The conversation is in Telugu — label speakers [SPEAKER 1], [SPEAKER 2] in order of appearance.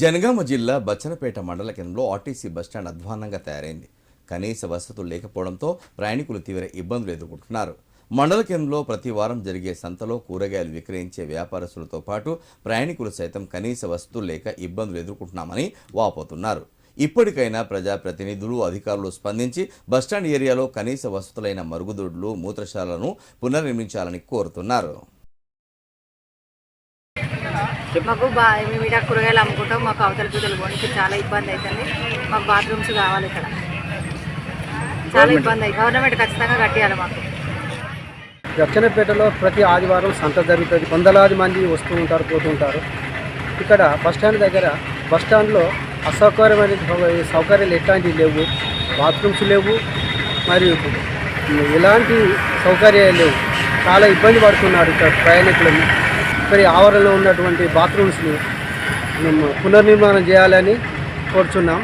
[SPEAKER 1] జనగామ జిల్లా బచ్చనపేట మండల కేంద్రంలో ఆర్టీసీ బస్టాండ్ అధ్వానంగా తయారైంది. కనీస వసతులు లేకపోవడంతో ప్రయాణికులు తీవ్ర ఇబ్బందులు ఎదుర్కొంటున్నారు. మండల కేంద్రంలో ప్రతి వారం జరిగే సంతలో కూరగాయలు విక్రయించే వ్యాపారస్తులతో పాటు ప్రయాణికులు సైతం కనీస వసతులు లేక ఇబ్బందులు ఎదుర్కొంటున్నామని వాపోతున్నారు. ఇప్పటికైనా ప్రజాప్రతినిధులు అధికారులు స్పందించి బస్టాండ్ ఏరియాలో కనీస వసతులైన మరుగుదొడ్లు మూత్రశాలను పునర్నిర్మించాలని కోరుతున్నారు.
[SPEAKER 2] మాకు బా మేము ఇక్కడ కూరగాయలు అమ్ముకుంటాం మాకు అవతల పూతలు పోనీకి చాలా ఇబ్బంది అవుతుంది మాకు బాత్రూమ్స్ కావాలి ఇక్కడ. చాలా ఇబ్బంది అయ్యి గవర్నమెంట్ ఖచ్చితంగా కట్టియాలి మాకు.
[SPEAKER 3] దక్షిణపేటలో ప్రతి ఆదివారం సంత జరుగుతుంది. వందలాది మంది వస్తూ ఉంటారు పోతూ ఉంటారు. ఇక్కడ బస్టాండ్ దగ్గర బస్టాండ్లో అసౌకర్యమైన సౌకర్యాలు ఎట్లాంటివి లేవు. బాత్రూమ్స్ లేవు మరియు ఎలాంటి సౌకర్యాలు లేవు. చాలా ఇబ్బంది పడుతున్నారు ఇక్కడ ప్రయాణికులు. మరి ఆవరణలో ఉన్నటువంటి బాత్రూమ్స్ని మేము పునర్నిర్మాణం చేయాలని కోరుచున్నాం.